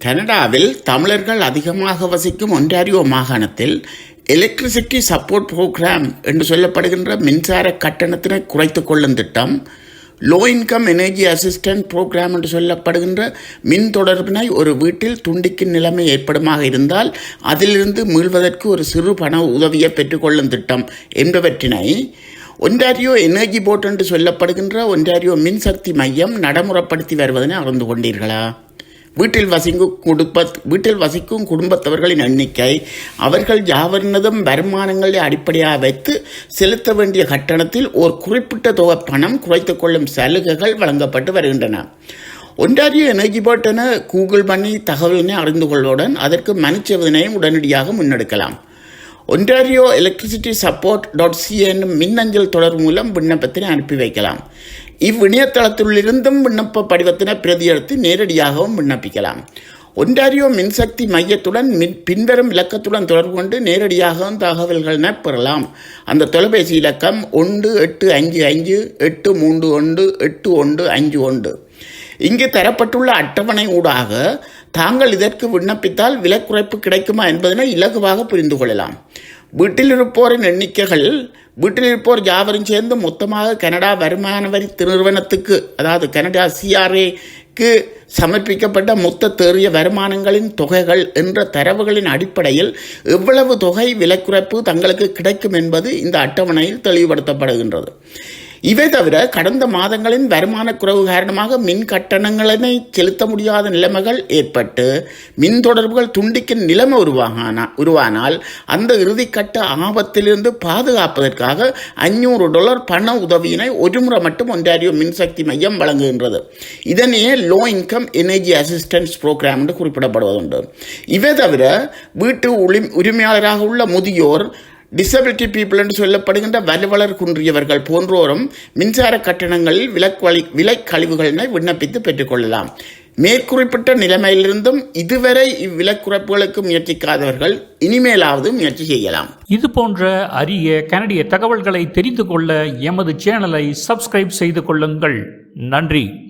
கனடாவில் தமிழர்கள் அதிகமாக வசிக்கும் ஒன்டாரியோ மாகாணத்தில் எலக்ட்ரிசிட்டி சப்போர்ட் ப்ரோக்ராம் என்று சொல்லப்படுகின்ற மின்சார கட்டணத்தினை குறைத்து கொள்ளும் திட்டம் low income energy assistant programme என்று சொல்லப்படுகின்ற மின் தொடர்பினை ஒரு வீட்டில் துண்டிக்கும் நிலைமை ஏற்படுமாக இருந்தால் அதிலிருந்து மீள்வதற்கு ஒரு சிறு பண உதவியை பெற்றுக்கொள்ளும் திட்டம் என்பவற்றினை ஒன்டாரியோ எனர்ஜி போர்ட் என்று சொல்லப்படுகின்ற ஒன்டாரியோ மின்சக்தி மையம் நடைமுறைப்படுத்தி வருவதனை அறிந்து கொண்டீர்களா? வீட்டில் வசிக்கும் குடும்ப வீட்டில் வசிக்கும் குடும்பத்தவர்களின் எண்ணிக்கை அவர்கள் யாவரினதும் வருமானங்களை அடிப்படையாக வைத்து செலுத்த வேண்டிய கட்டணத்தில் ஒரு குறிப்பிட்ட தொகை பணம் குறைத்து கொள்ளும் சலுகைகள் வழங்கப்பட்டு வருகின்றன. ஒன்றாரிய எனர்ஜி போர்ட் என கூகுள் பண்ணி தகவலினை அறிந்து கொள்வதுடன் அதற்கு மனுச்சேவதனையும் உடனடியாக முன்னெடுக்கலாம். Ontario electricity support dot C என்னும் மின்னஞ்சல் தொடர் மூலம் விண்ணப்பத்தினை அனுப்பி வைக்கலாம். இவ்விணையதளத்திலிருந்தும் விண்ணப்ப படிவத்தினை பிரதியெடுத்து நேரடியாகவும் விண்ணப்பிக்கலாம். ஒன்டாரியோ மின்சக்தி மையத்துடன் மின் பின்வரும் இலக்கத்துடன் தொடர்பு கொண்டு நேரடியாகவும் தகவல்களை பெறலாம். அந்த தொலைபேசி இலக்கம் ஒன்று எட்டு அஞ்சு அஞ்சு எட்டு மூன்று ஒன்று எட்டு ஒன்று அஞ்சு ஒன்று. இங்கு தரப்பட்டுள்ள அட்டவணை ஊடாக தாங்கள் இதற்கு விண்ணப்பித்தால் விலை குறைப்பு கிடைக்குமா என்பதனை இலகுவாக புரிந்து கொள்ளலாம். வீட்டில் இருப்போரின் எண்ணிக்கைகள் வீட்டில் இருப்போர் யாவரும் சேர்ந்து மொத்தமாக கனடா வருமான வரி நிறுவனத்துக்கு அதாவது கனடா சிஆர்ஏக்கு சமர்ப்பிக்கப்பட்ட மொத்த தேறிய வருமானங்களின் தொகைகள் என்ற தரவுகளின் அடிப்படையில் எவ்வளவு தொகை விலைக்குறைப்பு தங்களுக்கு கிடைக்கும் என்பது இந்த அட்டவணையில் தெளிவுபடுத்தப்படுகின்றது. இவை தவிர கடந்த மாதங்களின் வருமான குறைவு காரணமாக மின் கட்டணங்களை செலுத்த முடியாத நிலைமைகள் ஏற்பட்டு மின் தொடர்புகள் துண்டிக்கும் நிலைமை உருவாகான உருவானால் அந்த இறுதிக்கட்ட ஆபத்திலிருந்து பாதுகாப்பதற்காக அஞ்சூறு டாலர் பண உதவியினை ஒருமுறை மட்டும் ஒன்றாரியோ மின்சக்தி மையம் வழங்குகின்றது. இதனையே low income energy assistance programme என்று குறிப்பிடப்படுவதுண்டு. இவை தவிர வீட்டு உரிமையாளராக உள்ள முதியோர் டிசபிலிட்டி பீப்புள் என்று சொல்லப்படுகின்ற வலுவலர் குன்றியவர்கள் போன்றோரும் மின்சார கட்டணங்களில் விலக்வழி விலை கழிவுகளினை விண்ணப்பித்து பெற்றுக்கொள்ளலாம். மேற்குறிப்பிட்ட நிலைமையிலிருந்தும் இதுவரை இவ்விலக்குறைப்புகளுக்கு முயற்சிக்காதவர்கள் இனிமேலாவது முயற்சி செய்யலாம். இது போன்ற அரிய கனடிய தகவல்களை தெரிந்து கொள்ள எமது சேனலை சப்ஸ்கிரைப் செய்து கொள்ளுங்கள். நன்றி.